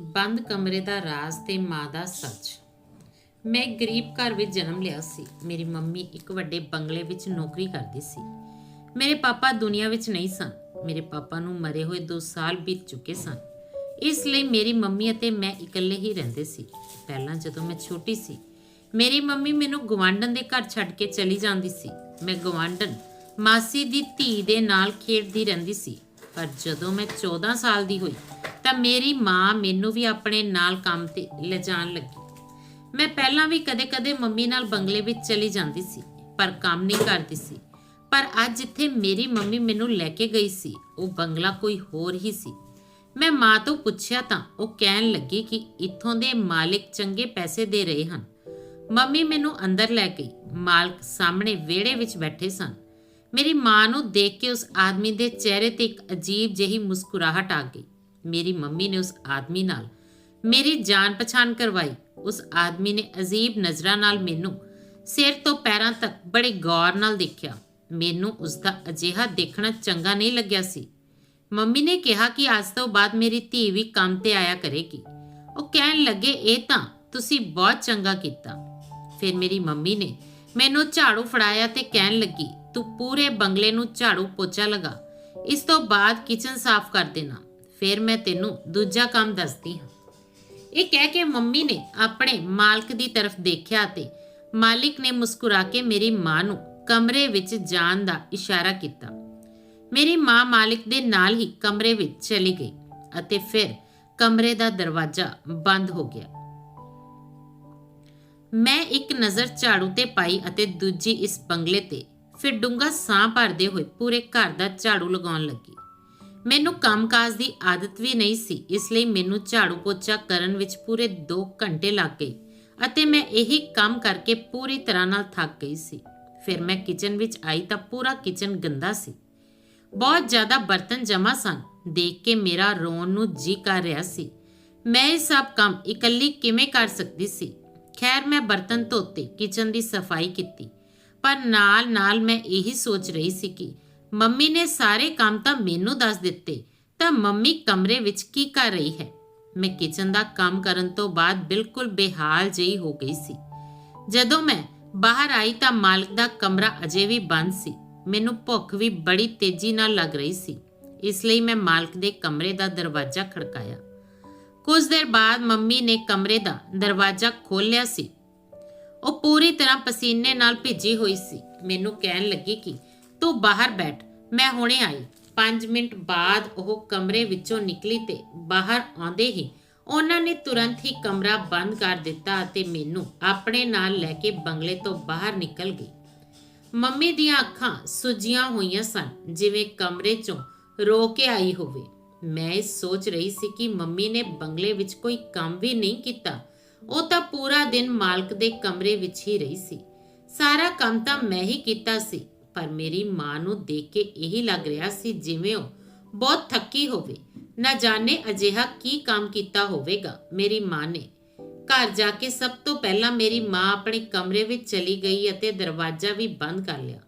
ਬੰਦ ਕਮਰੇ ਦਾ ਰਾਜ਼ ਤੇ ਮਾਂ ਦਾ ਸੱਚ ਮੈਂ ਇੱਕ ਗਰੀਬ ਘਰ ਵਿੱਚ ਜਨਮ ਲਿਆ ਸੀ। ਮੇਰੀ ਮੰਮੀ ਇੱਕ ਵੱਡੇ ਬੰਗਲੇ ਵਿੱਚ ਨੌਕਰੀ ਕਰਦੀ ਸੀ। ਮੇਰੇ ਪਾਪਾ ਦੁਨੀਆ ਵਿੱਚ ਨਹੀਂ ਸਨ। ਮੇਰੇ ਪਾਪਾ ਨੂੰ ਮਰੇ ਹੋਏ 2 ਸਾਲ ਬੀਤ ਚੁੱਕੇ ਸਨ। ਇਸ ਲਈ ਮੇਰੀ ਮੰਮੀ ਅਤੇ ਮੈਂ ਇਕੱਲੇ ਹੀ ਰਹਿੰਦੇ ਸੀ। ਪਹਿਲਾਂ ਜਦੋਂ ਮੈਂ ਛੋਟੀ ਸੀ, ਮੇਰੀ ਮੰਮੀ ਮੈਨੂੰ ਗਵਾਂਢਣ ਦੇ ਘਰ ਛੱਡ ਕੇ ਚਲੀ ਜਾਂਦੀ ਸੀ। ਮੈਂ ਗਵਾਂਢਣ ਮਾਸੀ ਦੀ ਧੀ ਦੇ ਨਾਲ ਖੇਡਦੀ ਰਹਿੰਦੀ ਸੀ। ਪਰ ਜਦੋਂ ਮੈਂ 14 ਸਾਲ ਦੀ ਹੋਈ ਤਾਂ ਮੇਰੀ ਮਾਂ ਮੈਨੂੰ ਵੀ ਆਪਣੇ ਨਾਲ ਕੰਮ ਤੇ ਲਿਜਾਣ ਲੱਗੀ। ਮੈਂ ਪਹਿਲਾਂ ਵੀ ਕਦੇ-ਕਦੇ ਮੰਮੀ ਨਾਲ ਬੰਗਲੇ ਵਿੱਚ ਚਲੀ ਜਾਂਦੀ ਸੀ, ਪਰ ਕੰਮ ਨਹੀਂ ਕਰਦੀ ਸੀ। ਪਰ ਅੱਜ ਜਿੱਥੇ ਮੇਰੀ ਮੰਮੀ ਮੈਨੂੰ ਲੈ ਕੇ ਗਈ ਸੀ, ਉਹ ਬੰਗਲਾ ਕੋਈ ਹੋਰ ਹੀ ਸੀ। ਮੈਂ ਮਾਂ ਤੋਂ ਪੁੱਛਿਆ ਤਾਂ ਉਹ ਕਹਿਣ ਲੱਗੀ ਕਿ ਇੱਥੋਂ ਦੇ ਮਾਲਿਕ ਚੰਗੇ ਪੈਸੇ ਦੇ ਰਹੇ ਹਨ। ਮੰਮੀ ਮੈਨੂੰ ਅੰਦਰ ਲੈ ਗਈ, ਮਾਲਕ ਸਾਹਮਣੇ ਵਿਹੜੇ ਵਿੱਚ ਬੈਠੇ ਸਨ। ਮੇਰੀ ਮਾਂ ਨੂੰ ਦੇਖ ਕੇ ਉਸ ਆਦਮੀ ਦੇ ਚਿਹਰੇ ਤੇ ਇੱਕ ਅਜੀਬ ਜਿਹੀ ਮੁਸਕਰਾਹਟ ਆ ਗਈ। ਮੇਰੀ ਮੰਮੀ ਨੇ ਉਸ ਆਦਮੀ ਨਾਲ ਮੇਰੀ ਜਾਣ ਪਛਾਣ ਕਰਵਾਈ। ਉਸ ਆਦਮੀ ਨੇ ਅਜੀਬ ਨਜ਼ਰਾਂ ਨਾਲ ਮੈਨੂੰ ਸਿਰ ਤੋਂ ਪੈਰਾਂ ਤੱਕ ਬੜੇ ਗੌਰ ਨਾਲ ਦੇਖਿਆ। ਮੈਨੂੰ ਉਸ ਦਾ ਅਜਿਹਾ ਦੇਖਣਾ ਚੰਗਾ ਨਹੀਂ ਲੱਗਿਆ ਸੀ। ਮੰਮੀ ਨੇ ਕਿਹਾ ਕਿ ਅੱਜ ਤੋਂ ਬਾਅਦ ਮੇਰੀ ਧੀ ਵੀ ਕੰਮ ਤੇ ਆਇਆ ਕਰੇਗੀ। ਉਹ ਕਹਿਣ ਲੱਗੇ, ਇਹ ਤਾਂ ਤੁਸੀਂ ਬਹੁਤ ਚੰਗਾ ਕੀਤਾ। ਫਿਰ ਮੇਰੀ ਮੰਮੀ ਨੇ ਮੈਨੂੰ ਝਾੜੂ ਫੜਾਇਆ ਤੇ ਕਹਿਣ ਲੱਗੀ, ਤੂੰ ਪੂਰੇ ਬੰਗਲੇ ਨੂੰ ਝਾੜੂ ਪੋਚਾ ਲਗਾ। ਇਸ ਤੋਂ ਬਾਅਦ ਕਿਚਨ ਸਾਫ਼ ਕਰ ਦੇਣਾ। ਫਿਰ ਮੈਂ ਤੈਨੂੰ ਦੂਜਾ ਕੰਮ ਦੱਸਦੀ ਹਾਂ। ਇਹ ਕਹਿ ਕੇ ਮੰਮੀ ਨੇ ਆਪਣੇ ਮਾਲਕ ਦੀ ਤਰਫ ਦੇਖਿਆ ਤੇ ਮਾਲਿਕ ਨੇ ਮੁਸਕਰਾ ਕੇ ਮੇਰੀ ਮਾਂ ਨੂੰ ਕਮਰੇ ਵਿੱਚ ਜਾਣ ਦਾ ਇਸ਼ਾਰਾ ਕੀਤਾ। ਮੇਰੀ ਮਾਂ ਮਾਲਿਕ ਦੇ ਨਾਲ ਹੀ ਕਮਰੇ ਵਿੱਚ ਚਲੀ ਗਈ ਅਤੇ ਫਿਰ ਕਮਰੇ ਦਾ ਦਰਵਾਜ਼ਾ ਬੰਦ ਹੋ ਗਿਆ। ਮੈਂ ਇੱਕ ਨਜ਼ਰ ਝਾੜੂ ਤੇ ਪਾਈ ਅਤੇ ਦੂਜੀ ਇਸ ਬੰਗਲੇ ਤੇ ਫਿਰ ਡੂੰਗਾ ਸਾਹ ਭਰਦੇ ਹੋਏ ਪੂਰੇ ਘਰ ਦਾ ਝਾੜੂ ਲਗਾਉਣ ਲੱਗੀ। ਮੈਨੂੰ ਕੰਮਕਾਜ ਦੀ ਆਦਤ ਵੀ ਨਹੀਂ ਸੀ, ਇਸ ਲਈ ਮੈਨੂੰ ਝਾੜੂ ਪੋਚਾ ਕਰਨ ਵਿੱਚ ਪੂਰੇ 2 ਘੰਟੇ ਲੱਗ ਗਏ ਅਤੇ ਮੈਂ ਇਹੀ ਕੰਮ ਕਰਕੇ ਪੂਰੀ ਤਰ੍ਹਾਂ ਨਾਲ ਥੱਕ ਗਈ ਸੀ। ਫਿਰ ਮੈਂ ਕਿਚਨ ਵਿੱਚ ਆਈ ਤਾਂ ਪੂਰਾ ਕਿਚਨ ਗੰਦਾ ਸੀ। ਬਹੁਤ ਜ਼ਿਆਦਾ ਬਰਤਨ ਜਮਾ ਸਨ, ਦੇਖ ਕੇ ਮੇਰਾ ਰੋਣ ਨੂੰ ਜੀ ਕਰ ਰਿਹਾ ਸੀ। ਮੈਂ ਇਹ ਸਭ ਕੰਮ ਇਕੱਲੀ ਕਿਵੇਂ ਕਰ ਸਕਦੀ ਸੀ? ਖੈਰ, ਮੈਂ ਬਰਤਨ ਧੋਤੇ, ਕਿਚਨ ਦੀ ਸਫ਼ਾਈ ਕੀਤੀ, ਪਰ ਨਾਲ ਨਾਲ ਮੈਂ ਇਹੀ ਸੋਚ ਰਹੀ ਸੀ ਕਿ ਮੰਮੀ ਨੇ ਸਾਰੇ ਕੰਮ ਤਾਂ ਮੈਨੂੰ ਦੱਸ ਦਿੱਤੇ, ਤਾਂ ਮੰਮੀ ਕਮਰੇ ਵਿੱਚ ਕੀ ਕਰ ਰਹੀ ਹੈ? ਮੈਂ ਕਿਚਨ ਦਾ ਕੰਮ ਕਰਨ ਤੋਂ ਬਾਅਦ ਬਿਲਕੁਲ ਬੇਹਾਲ ਜਿਹੀ ਹੋ ਗਈ ਸੀ। ਜਦੋਂ ਮੈਂ ਬਾਹਰ ਆਈ ਤਾਂ ਮਾਲਕ ਦਾ ਕਮਰਾ ਅਜੇ ਵੀ ਬੰਦ ਸੀ। ਮੈਨੂੰ ਭੁੱਖ ਵੀ ਬੜੀ ਤੇਜ਼ੀ ਨਾਲ ਲੱਗ ਰਹੀ ਸੀ। ਇਸ ਲਈ ਮੈਂ ਮਾਲਕ ਦੇ ਕਮਰੇ ਦਾ ਦਰਵਾਜ਼ਾ ਖੜਕਾਇਆ। ਕੁਝ ਦੇਰ ਬਾਅਦ ਮੰਮੀ ਨੇ ਕਮਰੇ ਦਾ ਦਰਵਾਜ਼ਾ ਖੋਲ੍ਹਿਆ ਸੀ। ਉਹ ਪੂਰੀ ਤਰ੍ਹਾਂ ਪਸੀਨੇ ਨਾਲ ਭਿੱਜੀ ਹੋਈ ਸੀ। ਮੈਨੂੰ ਕਹਿਣ ਲੱਗੀ ਕਿ ਤੂੰ ਬਾਹਰ ਬੈਠ। ਮੈਂ ਹੁਣੇ ਆਈ। 5 ਮਿੰਟ ਬਾਅਦ ਉਹ ਕਮਰੇ ਵਿੱਚੋਂ ਨਿਕਲੀ ਤੇ ਬਾਹਰ ਆਉਂਦੇ ਹੀ ਉਹਨਾਂ ਨੇ ਤੁਰੰਤ ਹੀ ਕਮਰਾ ਬੰਦ ਕਰ ਦਿੱਤਾ ਅਤੇ ਮੈਨੂੰ ਆਪਣੇ ਨਾਲ ਲੈ ਕੇ ਬੰਗਲੇ ਤੋਂ ਬਾਹਰ ਨਿਕਲ ਗਈ। ਮੰਮੀ ਦੀਆਂ ਅੱਖਾਂ ਸੁਜੀਆਂ ਹੋਈਆਂ ਸਨ, ਜਿਵੇਂ ਕਮਰੇ ਚੋਂ ਰੋ ਕੇ ਆਈ ਹੋਵੇ। ਮੈਂ ਇਹ ਸੋਚ ਰਹੀ ਸੀ ਕਿ ਮੰਮੀ ਨੇ ਬੰਗਲੇ ਵਿੱਚ ਕੋਈ ਕੰਮ ਵੀ ਨਹੀਂ ਕੀਤਾ। ਉਹ ਤਾਂ ਪੂਰਾ ਦਿਨ ਮਾਲਕ ਦੇ ਕਮਰੇ ਵਿੱਚ ਹੀ ਰਹੀ ਸੀ। ਸਾਰਾ ਕੰਮ ਤਾਂ ਮੈਂ ਹੀ ਕੀਤਾ ਸੀ। ਪਰ ਮੇਰੀ ਮਾਂ ਨੂੰ ਦੇਖ ਕੇ ਇਹੀ ਲੱਗ ਰਿਹਾ ਸੀ ਜਿਵੇਂ ਉਹ ਬਹੁਤ ਥੱਕੀ ਹੋਵੇ। ਨਾ ਜਾਣੇ ਅਜਿਹਾ ਕੀ ਕੰਮ ਕੀਤਾ ਹੋਵੇਗਾ ਮੇਰੀ ਮਾਂ ਨੇ। ਘਰ ਜਾ ਕੇ ਸਭ ਤੋਂ ਪਹਿਲਾਂ ਮੇਰੀ ਮਾਂ ਆਪਣੇ ਕਮਰੇ ਵਿੱਚ ਚਲੀ ਗਈ ਅਤੇ ਦਰਵਾਜ਼ਾ ਵੀ ਬੰਦ ਕਰ ਲਿਆ।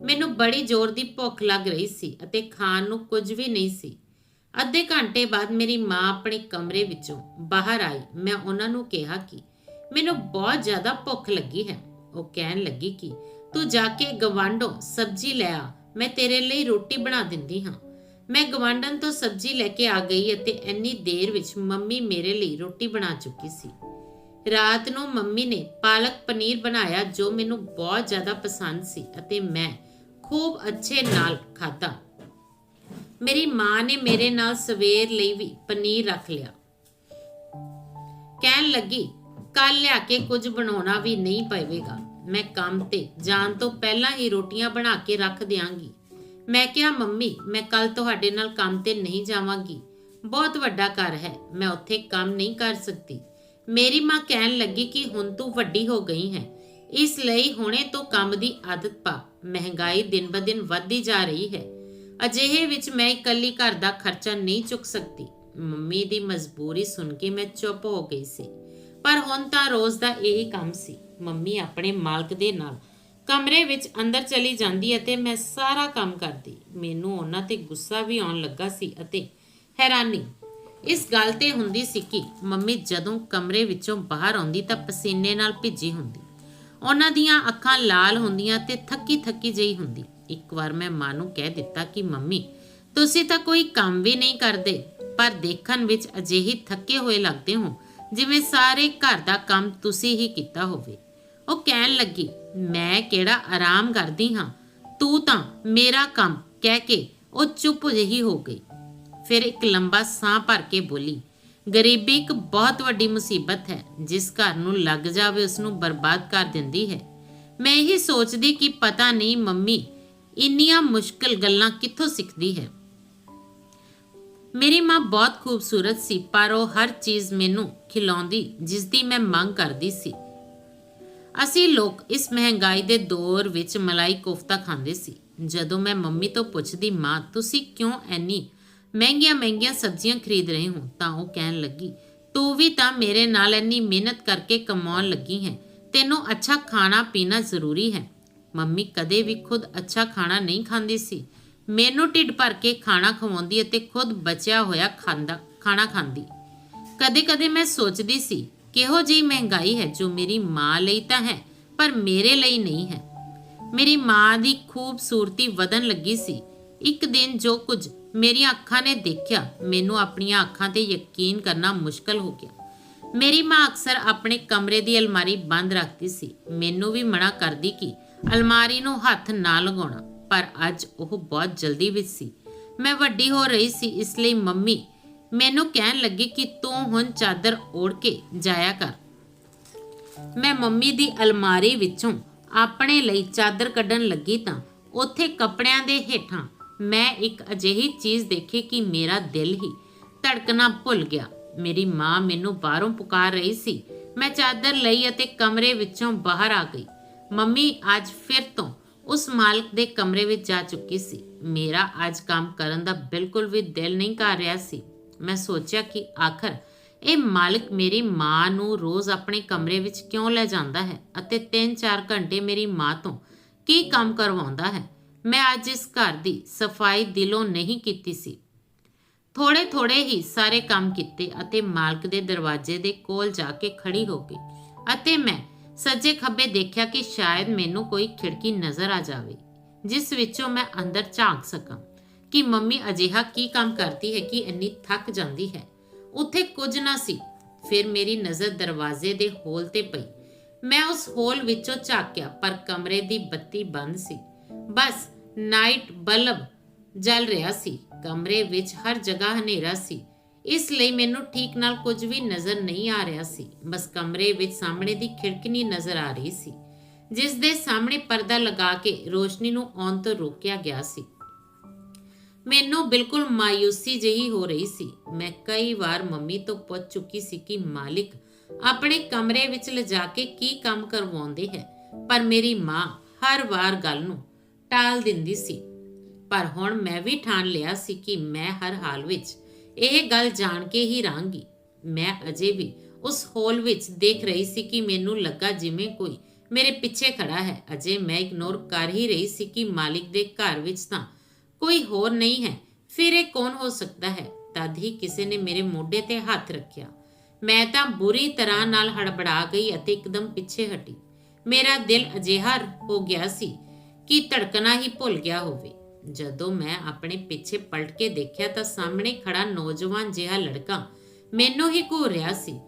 ਮੈਨੂੰ ਬੜੀ ਜ਼ੋਰ ਦੀ ਭੁੱਖ ਲੱਗ ਰਹੀ ਸੀ ਅਤੇ ਖਾਣ ਨੂੰ ਕੁਝ ਵੀ ਨਹੀਂ ਸੀ। ਅੱਧੇ ਘੰਟੇ ਬਾਅਦ ਮੇਰੀ ਮਾਂ ਆਪਣੇ ਕਮਰੇ ਵਿੱਚੋਂ ਬਾਹਰ ਆਈ। ਮੈਂ ਉਹਨਾਂ ਨੂੰ ਕਿਹਾ ਕਿ ਮੈਨੂੰ ਬਹੁਤ ਜ਼ਿਆਦਾ ਭੁੱਖ ਲੱਗੀ ਹੈ। ਉਹ ਕਹਿਣ ਲੱਗੀ ਕਿ ਤੂੰ ਜਾ ਕੇ ਗਵਾਂਢੋਂ ਸਬਜ਼ੀ ਲੈ ਆ, ਮੈਂ ਤੇਰੇ ਲਈ ਰੋਟੀ ਬਣਾ ਦਿੰਦੀ ਹਾਂ। ਮੈਂ ਗਵਾਂਢਣ ਤੋਂ ਸਬਜ਼ੀ ਲੈ ਕੇ ਆ ਗਈ ਅਤੇ ਇੰਨੀ ਦੇਰ ਵਿੱਚ ਮੰਮੀ ਮੇਰੇ ਲਈ ਰੋਟੀ ਬਣਾ ਚੁੱਕੀ ਸੀ। ਰਾਤ ਨੂੰ ਮੰਮੀ ਨੇ ਪਾਲਕ ਪਨੀਰ ਬਣਾਇਆ ਜੋ ਮੈਨੂੰ ਬਹੁਤ ਜ਼ਿਆਦਾ ਪਸੰਦ ਸੀ ਅਤੇ ਮੈਂ ਖੂਬ ਅੱਛੇ ਨਾਲ ਖਾਧਾ। ਮੇਰੀ ਮਾਂ ਨੇ ਮੇਰੇ ਨਾਲ ਸਵੇਰ ਲਈ ਵੀ ਪਨੀਰ ਰੱਖ ਲਿਆ। ਕਹਿਣ ਲੱਗੀ ਕੱਲ ਲਿਆ ਕੇ ਕੁਝ ਬਣਾਉਣਾ ਵੀ ਨਹੀਂ ਪਵੇਗਾ। ਮੈਂ ਕੰਮ ਤੇ ਜਾਣ ਤੋਂ ਪਹਿਲਾਂ ਹੀ ਰੋਟੀਆਂ ਬਣਾ ਕੇ ਰੱਖ ਦਿਆਂਗੀ। ਮੈਂ ਕਿਹਾ, ਮੰਮੀ, ਮੈਂ ਕੱਲ ਤੁਹਾਡੇ ਨਾਲ ਕੰਮ ਤੇ ਨਹੀਂ ਜਾਵਾਂਗੀ। ਬਹੁਤ ਵੱਡਾ ਘਰ ਹੈ, ਮੈਂ ਉੱਥੇ ਕੰਮ ਨਹੀਂ ਕਰ ਸਕਦੀ। ਮੇਰੀ ਮਾਂ ਕਹਿਣ ਲੱਗੀ ਕਿ ਹੁਣ ਤੂੰ ਵੱਡੀ ਹੋ ਗਈ ਹੈ। ਇਸ ਲਈ ਹੁਣੇ ਤੋਂ ਕੰਮ ਦੀ ਆਦਤ ਪਾ। ਮਹਿੰਗਾਈ ਦਿਨ-ਬਦਿਨ ਵੱਧਦੀ ਜਾ ਰਹੀ ਹੈ। ਅਜਿਹੇ ਵਿੱਚ ਮੈਂ ਇਕੱਲੀ ਘਰ ਦਾ ਖਰਚਾ ਨਹੀਂ ਚੁੱਕ ਸਕਦੀ। ਮੰਮੀ ਦੀ ਮਜਬੂਰੀ ਸੁਣ ਕੇ ਮੈਂ ਚੁੱਪ ਹੋ ਗਈ ਸੀ। ਪਰ ਹੁਣ ਤਾਂ ਰੋਜ਼ ਦਾ ਇਹੀ ਕੰਮ ਸੀ। ਮੰਮੀ ਆਪਣੇ ਮਾਲਕ ਦੇ ਨਾਲ। ਕਮਰੇ ਵਿੱਚ ਅੰਦਰ ਚਲੀ ਜਾਂਦੀ ਅਤੇ ਮੈਂ ਸਾਰਾ ਕੰਮ ਕਰਦੀ। ਮੈਨੂੰ ਉਹਨਾਂ ਤੇ ਗੁੱਸਾ ਵੀ ਆਉਣ ਲੱਗਾ ਸੀ ਅਤੇ ਹੈਰਾਨੀ। ਇਸ ਗੱਲ ਤੇ ਹੁੰਦੀ ਸੀ ਕਿ ਮੰਮੀ ਜਦੋਂ ਕਮਰੇ ਵਿੱਚੋਂ ਬਾਹਰ ਆਉਂਦੀ ਤਾਂ ਪਸੀਨੇ ਨਾਲ ਭਿੱਜੀ ਹੁੰਦੀ। ਉਹਨਾਂ ਦੀਆਂ ਅੱਖਾਂ ਲਾਲ ਹੁੰਦੀਆਂ ਤੇ ਥੱਕੀ ਥੱਕੀ ਜਿਹੀ ਹੁੰਦੀ। ਇੱਕ ਵਾਰ ਮੈਂ ਮਾਂ ਨੂੰ ਕਹਿ ਦਿੱਤਾ ਕਿ, ਮੰਮੀ, ਤੁਸੀਂ ਤਾਂ ਕੋਈ ਕੰਮ ਵੀ ਨਹੀਂ ਕਰਦੇ, ਪਰ ਦੇਖਣ ਵਿੱਚ ਅਜਿਹੀ ਥੱਕੇ ਹੋਏ ਲੱਗਦੇ ਹੋ, ਜਿਵੇਂ ਸਾਰੇ ਘਰ ਦਾ ਕੰਮ ਤੁਸੀਂ ਹੀ ਕੀਤਾ ਹੋਵੇ। ਉਹ ਕਹਿਣ ਲੱਗੀ, ਮੈਂ ਕਿਹੜਾ ਆਰਾਮ ਕਰਦੀ ਹਾਂ? ਤੂੰ ਤਾਂ ਮੇਰਾ ਕੰਮ ਕਹਿ ਕੇ ਉਹ ਚੁੱਪ ਜਿਹੀ ਹੋ ਗਈ। ਫਿਰ ਇੱਕ ਲੰਬਾ ਸਾਹ ਭਰ ਕੇ ਬੋਲੀ, ਗਰੀਬੀ ਇੱਕ ਬਹੁਤ ਵੱਡੀ ਮੁਸੀਬਤ ਹੈ, ਜਿਸ ਘਰ ਨੂੰ ਲੱਗ ਜਾਵੇ ਉਸ ਨੂੰ ਬਰਬਾਦ ਕਰ ਦਿੰਦੀ ਹੈ। ਮੈਂ ਇਹ ਸੋਚਦੀ ਕਿ ਪਤਾ ਨਹੀਂ ਮੰਮੀ, ਇੰਨੀਆਂ ਮੁਸ਼ਕਲ ਗੱਲਾਂ ਕਿੱਥੋਂ ਸਿੱਖਦੀ ਹੈ? ਮੇਰੀ ਮਾਂ ਬਹੁਤ ਖੂਬਸੂਰਤ ਸੀ, ਪਰ ਉਹ ਹਰ ਚੀਜ਼ ਮੈਨੂੰ ਖਿਲਾਉਂਦੀ ਜਿਸ ਦੀ ਮੈਂ ਮੰਗ ਕਰਦੀ ਸੀ। ਅਸੀਂ ਲੋਕ ਇਸ ਮਹਿੰਗਾਈ ਦੇ ਦੌਰ ਵਿੱਚ ਮਲਾਈ ਕੋਫਤਾ ਖਾਂਦੇ ਸੀ। ਜਦੋਂ ਮੈਂ ਮੰਮੀ ਤੋਂ ਪੁੱਛਦੀ, ਮਾਂ, ਤੁਸੀਂ ਕਿਉਂ ਐਨੀ ਮਹਿੰਗੀਆਂ ਮਹਿੰਗੀਆਂ ਸਬਜ਼ੀਆਂ ਖਰੀਦ ਰਹੇ ਹੋ? ਤਾਂ ਉਹ ਕਹਿਣ ਲੱਗੀ, ਤੂੰ ਵੀ ਤਾਂ ਮੇਰੇ ਨਾਲ ਇੰਨੀ ਮਿਹਨਤ ਕਰਕੇ ਕਮਾਉਣ ਲੱਗੀ ਹੈ। ਤੈਨੂੰ ਅੱਛਾ ਖਾਣਾ ਪੀਣਾ ਜ਼ਰੂਰੀ ਹੈ। ਮੰਮੀ ਕਦੇ ਵੀ ਖੁਦ ਅੱਛਾ ਖਾਣਾ ਨਹੀਂ ਖਾਂਦੀ ਸੀ। ਮੈਨੂੰ ਢਿੱਡ ਭਰ ਕੇ ਖਾਣਾ ਖਵਾਉਂਦੀ ਅਤੇ ਖੁਦ ਬਚਿਆ ਹੋਇਆ ਖਾਂਦਾ, ਖਾਣਾ ਖਾਂਦੀ। ਕਦੇ-ਕਦੇ ਮੈਂ ਸੋਚਦੀ ਸੀ ਕਿਹੋ ਜਿਹੀ ਮਹਿੰਗਾਈ ਹੈ ਜੋ ਮੇਰੀ ਮਾਂ ਲਈ ਤਾਂ ਹੈ, ਪਰ ਮੇਰੇ ਲਈ ਨਹੀਂ ਹੈ। ਮੇਰੀ ਮਾਂ ਦੀ ਖੂਬਸੂਰਤੀ ਵਧਣ ਲੱਗੀ ਸੀ। ਇੱਕ ਦਿਨ ਜੋ ਕੁਝ ਮੇਰੀਆਂ ਅੱਖਾਂ ਨੇ ਦੇਖਿਆ, ਮੈਨੂੰ ਆਪਣੀਆਂ ਅੱਖਾਂ ਤੇ ਯਕੀਨ ਕਰਨਾ ਮੁਸ਼ਕਲ ਹੋ ਗਿਆ। ਮੇਰੀ ਮਾਂ ਅਕਸਰ ਆਪਣੇ ਕਮਰੇ ਦੀ ਅਲਮਾਰੀ ਬੰਦ ਰੱਖਦੀ ਸੀ। ਮੈਨੂੰ ਵੀ ਮਨਾ ਕਰਦੀ ਕਿ ਅਲਮਾਰੀ ਨੂੰ ਹੱਥ ਨਾ ਲਗਾਉਣਾ, ਪਰ ਅੱਜ ਉਹ ਬਹੁਤ ਜਲਦੀ ਵਿੱਚ ਸੀ। ਮੈਂ ਵੱਡੀ ਹੋ ਰਹੀ ਸੀ, ਇਸ ਲਈ ਮੰਮੀ ਮੈਨੂੰ ਕਹਿਣ ਲੱਗੀ ਕਿ ਤੂੰ ਹੁਣ ਚਾਦਰ ਓੜ ਕੇ ਜਾਇਆ ਕਰ। ਮੈਂ ਮੰਮੀ ਦੀ ਅਲਮਾਰੀ ਵਿੱਚੋਂ ਆਪਣੇ ਲਈ ਚਾਦਰ ਕੱਢਣ ਲੱਗੀ ਤਾਂ ਉੱਥੇ ਕੱਪੜਿਆਂ ਦੇ ਹੇਠਾਂ ਮੈਂ ਇੱਕ ਅਜਿਹੀ ਚੀਜ਼ ਦੇਖੀ ਕਿ ਮੇਰਾ ਦਿਲ ਹੀ ਧੜਕਣਾ ਭੁੱਲ ਗਿਆ। ਮੇਰੀ ਮਾਂ ਮੈਨੂੰ ਬਾਹਰੋਂ ਪੁਕਾਰ ਰਹੀ ਸੀ। ਮੈਂ ਚਾਦਰ ਲਈ ਅਤੇ ਕਮਰੇ ਵਿੱਚੋਂ ਬਾਹਰ ਆ ਗਈ। ਮੰਮੀ ਅੱਜ ਫਿਰ ਤੋਂ ਉਸ ਮਾਲਕ ਦੇ ਕਮਰੇ ਵਿੱਚ ਜਾ ਚੁੱਕੀ ਸੀ। ਮੇਰਾ ਅੱਜ ਕੰਮ ਕਰਨ ਦਾ ਬਿਲਕੁਲ ਵੀ ਦਿਲ ਨਹੀਂ ਕਰ ਰਿਹਾ ਸੀ। ਮੈਂ ਸੋਚਿਆ ਕਿ ਆਖਰ ਇਹ ਮਾਲਕ ਮੇਰੀ ਮਾਂ ਨੂੰ ਰੋਜ਼ ਆਪਣੇ ਕਮਰੇ ਵਿੱਚ ਕਿਉਂ ਲੈ ਜਾਂਦਾ ਹੈ ਅਤੇ 3-4 ਘੰਟੇ ਮੇਰੀ ਮਾਂ ਤੋਂ ਕੀ ਕੰਮ ਕਰਵਾਉਂਦਾ ਹੈ? ਮੈਂ ਅੱਜ ਇਸ ਘਰ ਦੀ ਸਫ਼ਾਈ ਦਿਲੋਂ ਨਹੀਂ ਕੀਤੀ ਸੀ। ਥੋੜੇ ਥੋੜੇ ਹੀ ਸਾਰੇ ਕੰਮ ਕੀਤੇ ਅਤੇ ਮਾਲਕ ਦੇ ਦਰਵਾਜ਼ੇ ਦੇ ਕੋਲ ਜਾ ਕੇ ਖੜੀ ਹੋ ਗਈ ਅਤੇ ਮੈਂ ਸੱਜੇ ਖੱਬੇ ਦੇਖਿਆ ਕਿ ਸ਼ਾਇਦ ਮੈਨੂੰ ਕੋਈ ਖਿੜਕੀ ਨਜ਼ਰ ਆ ਜਾਵੇ, ਜਿਸ ਵਿੱਚੋਂ ਮੈਂ ਅੰਦਰ ਝਾਂਕ ਸਕਾਂ। ਕਿ ਮੰਮੀ ਅਜਿਹਾ ਕੀ ਕੰਮ ਕਰਦੀ ਹੈ ਕਿ ਇੰਨੀ ਥੱਕ ਜਾਂਦੀ ਹੈ? ਉੱਥੇ ਕੁਝ ਨਾ ਸੀ। ਫਿਰ ਮੇਰੀ ਨਜ਼ਰ ਦਰਵਾਜ਼ੇ ਦੇ ਹੋਲ ਤੇ ਪਈ। ਮੈਂ ਉਸ ਹੋਲ ਵਿੱਚੋਂ ਝਾਕਿਆ, ਪਰ ਕਮਰੇ ਦੀ ਬੱਤੀ ਬੰਦ ਸੀ। ਬਸ ਨਾਈਟ ਬਲਬ ਜਲ ਰਿਹਾ ਸੀ। ਕਮਰੇ ਵਿੱਚ ਹਰ ਜਗ੍ਹਾ ਹਨੇਰਾ ਸੀ। ਇਸ ਲਈ ਮੈਨੂੰ ਠੀਕ ਨਾਲ ਕੁਝ ਵੀ ਨਜ਼ਰ ਨਹੀਂ ਆ ਰਿਹਾ ਸੀ। ਬਸ ਕਮਰੇ ਵਿੱਚ ਸਾਹਮਣੇ ਦੀ ਖਿੜਕੀ ਨਜ਼ਰ ਆ ਰਹੀ ਸੀ, ਜਿਸ ਦੇ ਸਾਹਮਣੇ ਪਰਦਾ ਲਗਾ ਕੇ ਰੋਸ਼ਨੀ ਨੂੰ ਆਉਣ ਤੋਂ ਰੋਕਿਆ ਗਿਆ ਸੀ। ਮੈਨੂੰ ਬਿਲਕੁਲ ਮਾਇੂਸੀ ਜਿਹੀ ਹੋ ਰਹੀ ਸੀ। ਮੈਂ ਕਈ ਵਾਰ ਮੰਮੀ ਤੋਂ ਪੁੱਛ ਚੁੱਕੀ ਸੀ ਕਿ, ਮਾਲਿਕ, ਆਪਣੇ ਕਮਰੇ ਵਿੱਚ ਲਿਜਾ ਕੇ ਕੀ ਕੰਮ ਕਰਵਾਉਂਦੇ ਹੈ? ਪਰ ਮੇਰੀ ਮਾਂ ਹਰ ਵਾਰ ਗੱਲ ਨੂੰ ਟਾਲ ਦਿੰਦੀ ਸੀ। ਪਰ ਹੁਣ ਮੈਂ ਵੀ ਠਾਣ ਲਿਆ ਸੀ ਕਿ ਮੈਂ ਹਰ ਹਾਲ ਵਿੱਚ ਇਹ ਗੱਲ ਜਾਣ ਕੇ ਹੀ ਰਾਂਗੀ। ਮੈਂ ਅਜੇ ਵੀ ਉਸ ਹੋਲ ਵਿੱਚ ਦੇਖ ਰਹੀ ਸੀ ਕਿ ਮੈਨੂੰ ਲੱਗਾ ਜਿਵੇਂ ਕੋਈ ਮੇਰੇ ਪਿੱਛੇ ਖੜਾ ਹੈ। ਅਜੇ ਮੈਂ ਇਗਨੋਰ ਕਰ ਹੀ ਰਹੀ ਸੀ ਕਿ ਮਾਲਿਕ ਦੇ ਘਰ ਵਿੱਚ ਤਾਂ ਕੋਈ ਹੋਰ ਨਹੀਂ ਹੈ। ਫਿਰ ਇਹ ਕੌਣ ਹੋ ਸਕਦਾ ਹੈ? ਤਦ ਹੀ ਕਿਸੇ ਨੇ ਮੇਰੇ ਮੋਢੇ ਤੇ ਹੱਥ ਰੱਖਿਆ। ਮੈਂ ਤਾਂ ਬੁਰੀ ਤਰ੍ਹਾਂ ਨਾਲ ਹੜਬੜਾ ਗਈ ਅਤੇ ਇੱਕਦਮ ਪਿੱਛੇ ਹਟੀ। ਮੇਰਾ ਦਿਲ ਅਜਿਹਾ ਹੋ ਗਿਆ ਸੀ ਕਿ ਧੜਕਣਾ ਹੀ ਭੁੱਲ ਗਿਆ ਹੋਵੇ। ਜਦੋਂ ਮੈਂ ਆਪਣੇ ਪਿੱਛੇ ਪਲਟ ਕੇ ਦੇਖਿਆ ਤਾਂ ਸਾਹਮਣੇ ਖੜਾ ਨੌਜਵਾਨ ਜਿਹਾ ਲੜਕਾ ਮੈਨੂੰ ਹੀ ਘੂਰ ਰਿਹਾ ਸੀ।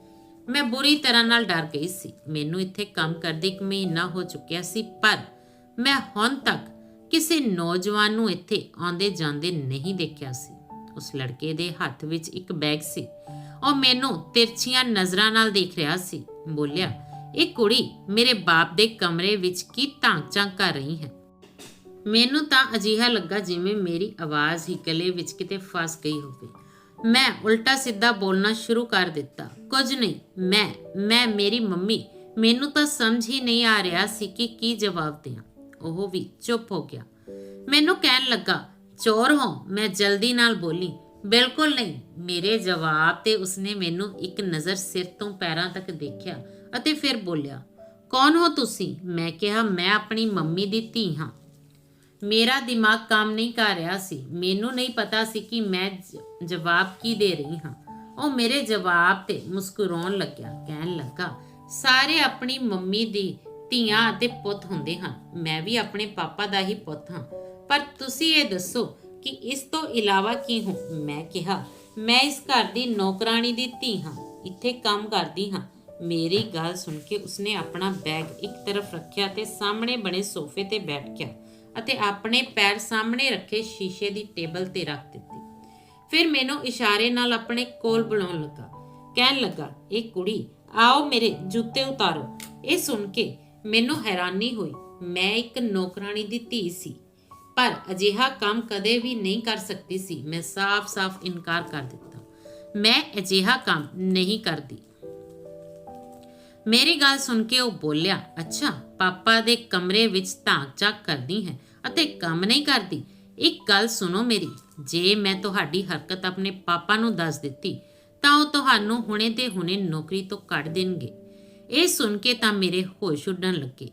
ਮੈਂ ਬੁਰੀ ਤਰ੍ਹਾਂ ਨਾਲ ਡਰ ਗਈ ਸੀ। ਮੈਨੂੰ ਇੱਥੇ ਕੰਮ ਕਰਦੇ ਇੱਕ ਮਹੀਨਾ ਹੋ ਚੁੱਕਿਆ ਸੀ, ਪਰ ਮੈਂ ਹੁਣ ਤੱਕ ਕਿਸੇ ਨੌਜਵਾਨ ਨੂੰ ਇੱਥੇ ਆਉਂਦੇ ਜਾਂਦੇ ਨਹੀਂ ਦੇਖਿਆ ਸੀ। ਉਸ ਲੜਕੇ ਦੇ ਹੱਥ ਵਿੱਚ ਇੱਕ ਬੈਗ ਸੀ। ਉਹ ਮੈਨੂੰ ਤਿਰਛੀਆਂ ਨਜ਼ਰਾਂ ਨਾਲ ਦੇਖ ਰਿਹਾ ਸੀ। ਬੋਲਿਆ, ਇਹ ਕੁੜੀ ਮੇਰੇ ਬਾਪ ਦੇ ਕਮਰੇ ਵਿੱਚ ਕੀ ਧਾਂਕ ਝਾਂਕ ਕਰ ਰਹੀ ਹੈ? ਮੈਨੂੰ ਤਾਂ ਅਜੀਹਾ ਲੱਗਾ ਜਿਵੇਂ ਮੇਰੀ ਆਵਾਜ਼ ਹੀ ਗਲੇ ਵਿੱਚ ਕਿਤੇ ਫਸ ਗਈ ਹੋਵੇ। ਮੈਂ ਉਲਟਾ ਸਿੱਧਾ ਬੋਲਣਾ ਸ਼ੁਰੂ ਕਰ ਦਿੱਤਾ। ਕੁਝ ਨਹੀਂ, ਮੈਂ ਮੈਂ, ਮੇਰੀ ਮੰਮੀ। ਮੈਨੂੰ ਤਾਂ ਸਮਝ ਹੀ ਨਹੀਂ ਆ ਰਿਹਾ ਸੀ ਕਿ ਕੀ ਜਵਾਬ ਦਿਆਂ ਉਹ ਵੀ ਚੁੱਪ ਹੋ ਗਿਆ। ਮੈਨੂੰ ਕਹਿਣ ਲੱਗਾ, ਚੋਰ ਹੋ, ਮੈਂ ਜਲਦੀ ਨਾਲ ਬੋਲੀ। ਬਿਲਕੁਲ ਨਹੀਂ। ਮੇਰੇ ਜਵਾਬ ਤੇ ਉਸਨੇ ਮੈਨੂੰ ਇੱਕ ਨਜ਼ਰ ਸਿਰ ਤੋਂ ਪੈਰਾਂ ਤੱਕ ਦੇਖਿਆ ਅਤੇ ਫਿਰ ਬੋਲਿਆ, ਕੌਣ ਹੋ ਤੁਸੀਂ? ਮੈਂ ਕਿਹਾ, ਮੈਂ ਆਪਣੀ ਮੰਮੀ ਦੀ ਧੀ ਹਾਂ। ਮੇਰਾ ਦਿਮਾਗ ਕੰਮ ਨਹੀਂ ਕਰ ਰਿਹਾ ਸੀ। ਮੈਨੂੰ ਨਹੀਂ ਪਤਾ ਸੀ ਕਿ ਮੈਂ ਜਵਾਬ ਕੀ ਦੇ ਰਹੀ ਹਾਂ। ਉਹ ਮੇਰੇ ਜਵਾਬ ਤੇ ਮੁਸਕਰਾਉਣ ਲੱਗਿਆ, ਕਹਿਣ ਲੱਗਾ, ਸਾਰੇ ਆਪਣੀ ਮੰਮੀ ਦੀ ਧੀਆਂ ਅਤੇ ਪੁੱਤ ਹੁੰਦੇ ਹਨ ਮੈਂ ਵੀ ਆਪਣੇ ਪਾਪਾ ਦਾ ਹੀ ਪੁੱਤ ਹਾਂ। ਪਰ ਤੁਸੀਂ ਇਹ ਦੱਸੋ ਕਿ ਇਸ ਤੋਂ ਇਲਾਵਾ ਕੀ ਹੋ? ਮੈਂ ਕਿਹਾ, ਮੈਂ ਇਸ ਘਰ ਦੀ ਨੌਕਰਾਨੀ ਦੀ ਧੀ ਹਾਂ। ਇੱਥੇ ਕੰਮ ਕਰਦੀ ਹਾਂ। ਮੇਰੀ ਗੱਲ ਸੁਣ ਕੇ ਉਸਨੇ ਆਪਣਾ ਬੈਗ ਇੱਕ ਤਰਫ ਰੱਖਿਆ ਤੇ ਸਾਹਮਣੇ ਬਣੇ ਸੋਫੇ ਤੇ ਬੈਠ ਗਿਆ ਅਤੇ ਆਪਣੇ ਪੈਰ ਸਾਹਮਣੇ ਰੱਖੇ ਸ਼ੀਸ਼ੇ ਦੀ ਟੇਬਲ ਤੇ ਰੱਖ ਦਿੱਤੀ। ਫਿਰ ਮੈਨੂੰ ਇਸ਼ਾਰੇ ਨਾਲ ਆਪਣੇ ਕੋਲ ਬੁਲਾਉਣ ਲੱਗਾ। ਕਹਿਣ ਲੱਗਾ, ਇਹ ਕੁੜੀ, ਆਓ ਮੇਰੇ ਜੁੱਤੇ ਉਤਾਰੋ। ਇਹ ਸੁਣ ਕੇ ਮੈਨੂੰ ਹੈਰਾਨੀ ਹੋਈ। ਮੈਂ ਇੱਕ ਨੌਕਰਾਨੀ ਦੀ ਧੀ ਸੀ, ਪਰ ਅਜਿਹਾ ਕੰਮ ਕਦੇ ਵੀ ਨਹੀਂ ਕਰ ਸਕਦੀ ਸੀ। ਮੈਂ ਸਾਫ਼-ਸਾਫ਼ ਇਨਕਾਰ ਕਰ ਦਿੱਤਾ। ਮੈਂ ਅਜਿਹਾ ਕੰਮ ਨਹੀਂ ਕਰਦੀ। ਮੇਰੀ ਗੱਲ ਸੁਣ ਕੇ ਉਹ ਬੋਲਿਆ, ਅੱਛਾ, ਪਾਪਾ ਦੇ ਕਮਰੇ ਵਿੱਚ ਧਾਕ ਝਾਕ ਕਰਦੀ ਹੈ ਅਤੇ ਕੰਮ ਨਹੀਂ ਕਰਦੀ। ਇੱਕ ਗੱਲ ਸੁਣੋ ਮੇਰੀ, ਜੇ ਮੈਂ ਤੁਹਾਡੀ ਹਰਕਤ ਆਪਣੇ ਪਾਪਾ ਨੂੰ ਦੱਸ ਦਿੱਤੀ, ਤਾਂ ਉਹ ਤੁਹਾਨੂੰ ਹੁਣੇ ਤੇ ਹੁਣੇ ਨੌਕਰੀ ਤੋਂ ਕੱਢ ਦੇਣਗੇ। ਇਹ ਸੁਣ ਕੇ ਤਾਂ ਮੇਰੇ ਹੋਸ਼ ਉੱਡਣ ਲੱਗੇ।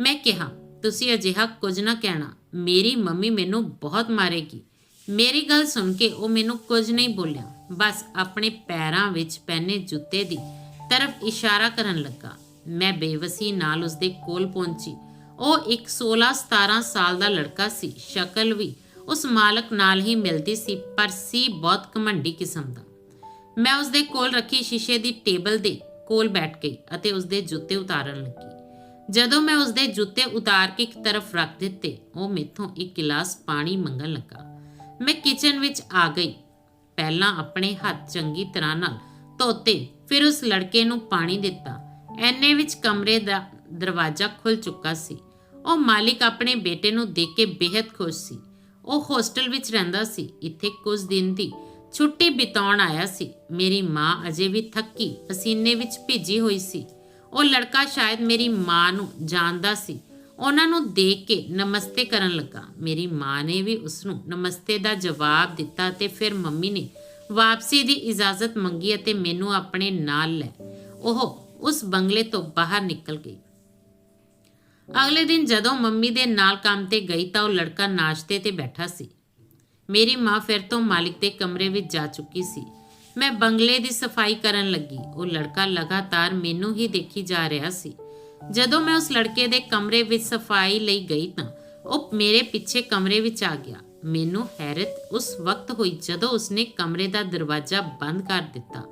ਮੈਂ ਕਿਹਾ, ਤੁਸੀਂ ਅਜਿਹਾ ਕੁਝ ਨਾ ਕਹਿਣਾ। ਮੇਰੀ ਮੰਮੀ ਮੈਨੂੰ ਬਹੁਤ ਮਾਰੇਗੀ। ਮੇਰੀ ਗੱਲ ਸੁਣ ਕੇ ਉਹ ਮੈਨੂੰ ਕੁਝ ਨਹੀਂ ਬੋਲਿਆ। ਬਸ ਆਪਣੇ ਪੈਰਾਂ ਵਿੱਚ ਪਹਿਨੇ ਜੁੱਤੇ ਦੀ ਤਰਫ ਇਸ਼ਾਰਾ ਕਰਨ ਲੱਗਾ। ਮੈਂ ਬੇਵਸੀ ਨਾਲ ਉਸਦੇ ਕੋਲ ਪਹੁੰਚੀ। ਉਹ ਇੱਕ 16-17 ਸਾਲ ਦਾ ਲੜਕਾ ਸੀ। ਸ਼ਕਲ ਵੀ ਉਸ ਮਾਲਕ ਨਾਲ ਹੀ ਮਿਲਦੀ ਸੀ, ਪਰ ਸੀ ਬਹੁਤ ਘਮੰਡੀ ਕਿਸਮ ਦਾ। ਮੈਂ ਉਸਦੇ ਕੋਲ ਰੱਖੀ ਸ਼ੀਸ਼ੇ ਦੀ ਟੇਬਲ ਦੇ ਕੋਲ ਬੈਠ ਗਈ ਅਤੇ ਉਸਦੇ ਜੁੱਤੇ ਉਤਾਰਨ ਲੱਗੀ। ਜਦੋਂ ਮੈਂ ਉਸਦੇ ਜੁੱਤੇ ਉਤਾਰ ਕੇ ਇੱਕ ਤਰਫ ਰੱਖ ਦਿੱਤੇ, ਉਹ ਮੈਥੋਂ ਇੱਕ ਗਿਲਾਸ ਪਾਣੀ ਮੰਗਣ ਲੱਗਾ। ਮੈਂ ਕਿਚਨ ਵਿੱਚ ਆ ਗਈ। ਪਹਿਲਾਂ ਆਪਣੇ ਹੱਥ ਚੰਗੀ ਤਰ੍ਹਾਂ ਨਾਲ ਧੋਤੇ, ਫਿਰ ਉਸ ਲੜਕੇ ਨੂੰ ਪਾਣੀ ਦਿੱਤਾ। ਐਨੇ ਵਿੱਚ ਕਮਰੇ ਦਾ ਦਰਵਾਜ਼ਾ ਖੁੱਲ ਚੁੱਕਾ ਸੀ। ਉਹ ਮਾਲਿਕ ਆਪਣੇ ਬੇਟੇ ਨੂੰ ਦੇਖ ਕੇ ਬੇहद ਖੁਸ਼ ਸੀ। ਉਹ ਹੋਸਟਲ ਵਿੱਚ ਰਹਿੰਦਾ ਸੀ। ਇੱਥੇ ਕੁਝ ਦਿਨ ਦੀ ਛੁੱਟੀ ਬਿਤਾਉਣ ਆਇਆ ਸੀ। ਮੇਰੀ ਮਾਂ ਅਜੇ ਵੀ ਥੱਕੀ, ਪਸੀਨੇ ਵਿੱਚ ਭਿੱਜੀ ਹੋਈ ਸੀ। ਉਹ ਲੜਕਾ ਸ਼ਾਇਦ ਮੇਰੀ ਮਾਂ ਨੂੰ ਜਾਣਦਾ ਸੀ। ਉਹਨਾਂ ਨੂੰ ਦੇਖ ਕੇ ਨਮਸਤੇ ਕਰਨ ਲੱਗਾ। ਮੇਰੀ ਮਾਂ ਨੇ ਵੀ ਉਸ ਨੂੰ ਨਮਸਤੇ ਦਾ ਜਵਾਬ ਦਿੱਤਾ ਤੇ ਫਿਰ ਮੰਮੀ ਨੇ ਵਾਪਸੀ ਦੀ ਇਜਾਜ਼ਤ ਮੰਗੀ ਅਤੇ ਮੈਨੂੰ ਆਪਣੇ ਨਾਲ ਲੈ। ਉਹ ਉਸ ਬੰਗਲੇ ਤੋਂ ਬਾਹਰ ਨਿਕਲ ਗਈ। ਅਗਲੇ ਦਿਨ ਜਦੋਂ ਮੰਮੀ ਦੇ ਨਾਲ ਕੰਮ ਤੇ ਗਈ ਤਾਂ ਉਹ ਲੜਕਾ ਨਾਸ਼ਤੇ ਤੇ ਬੈਠਾ ਸੀ। ਮੇਰੀ ਮਾਂ ਫਿਰ ਤੋਂ ਮਾਲਿਕ ਦੇ ਕਮਰੇ ਵਿੱਚ ਜਾ ਚੁੱਕੀ ਸੀ। ਮੈਂ ਬੰਗਲੇ ਦੀ ਸਫ਼ਾਈ ਕਰਨ ਲੱਗੀ। ਉਹ ਲੜਕਾ ਲਗਾਤਾਰ ਮੈਨੂੰ ਹੀ ਦੇਖੀ ਜਾ ਰਿਹਾ ਸੀ। ਜਦੋਂ ਮੈਂ ਉਸ ਲੜਕੇ ਦੇ ਕਮਰੇ ਵਿੱਚ ਸਫ਼ਾਈ ਲਈ ਗਈ ਤਾਂ ਉਹ ਮੇਰੇ ਪਿੱਛੇ ਕਮਰੇ ਵਿੱਚ ਆ ਗਿਆ। ਮੈਨੂੰ ਹੈਰਤ ਉਸ ਵਕਤ ਹੋਈ ਜਦੋਂ ਉਸਨੇ ਕਮਰੇ ਦਾ ਦਰਵਾਜ਼ਾ ਬੰਦ ਕਰ ਦਿੱਤਾ।